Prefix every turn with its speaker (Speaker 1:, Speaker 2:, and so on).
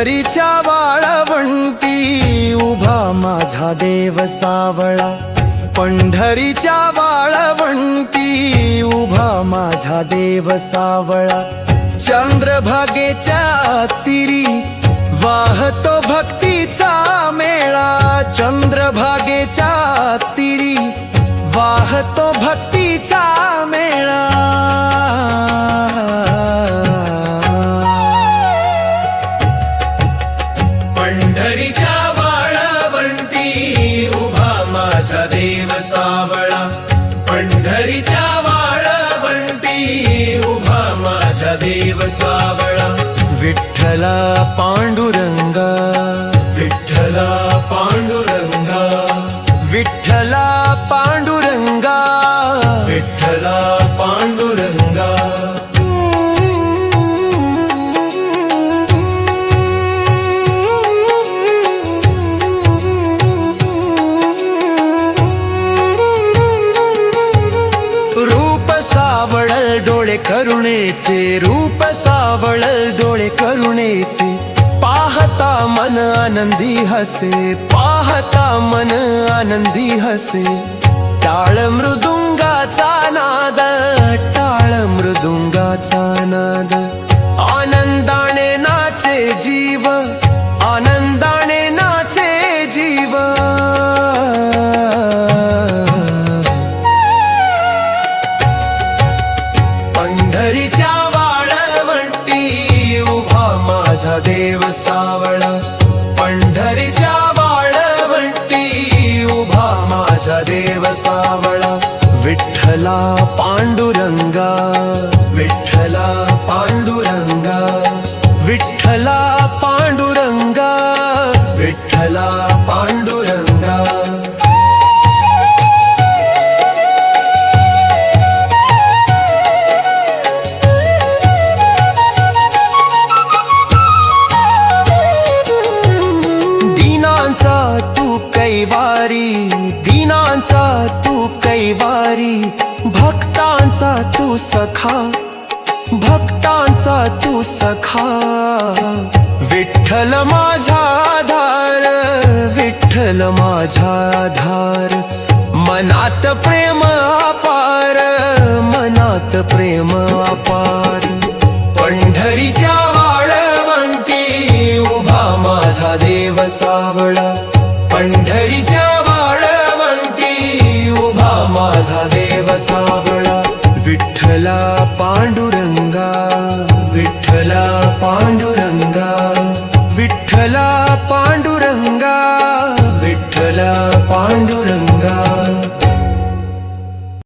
Speaker 1: पंढरीच्या वाळवंटी उभा माझा देव सावळा. पंढरीच्या वाळवंटी उभा माझा देव सावळा. चंद्रभागेच्या तिरी वाहतो भक्तीचा मेळा. चंद्रभागेच्या तिरी वाहतो भक्तीचा मेळा.
Speaker 2: माझा देव सावळा पंढरीच्या वाळवंटी उभा माझा देव सावळा.
Speaker 1: विठ्ठला पांडुरंगा
Speaker 2: विठ्ठला पांडुरंगा
Speaker 1: डोळे करुणेचे रूप सावळ डोळे करुणेचे. पाहता मन आनंदी हसे पाहता मन आनंदी हसे. टाळ मृदुंगाचा नाद टाळ मृदुंगाचा पंढरीच्या वाळवंटी उभा माझा देव सावळा. पंढरीच्या वाळवंटी उभा माझा देव सावळा. विठ्ठला पांडुरंगा विठ्ठला पांडुरंगा. विठ्ठला भक्तांचा तू सखा भक्तांचा तू सखा. विठ्ठल माझा आधार विठ्ठल माझा आधार. मनात प्रेम अपार मनात प्रेम अपार. पंढरीच्या विठ्ठला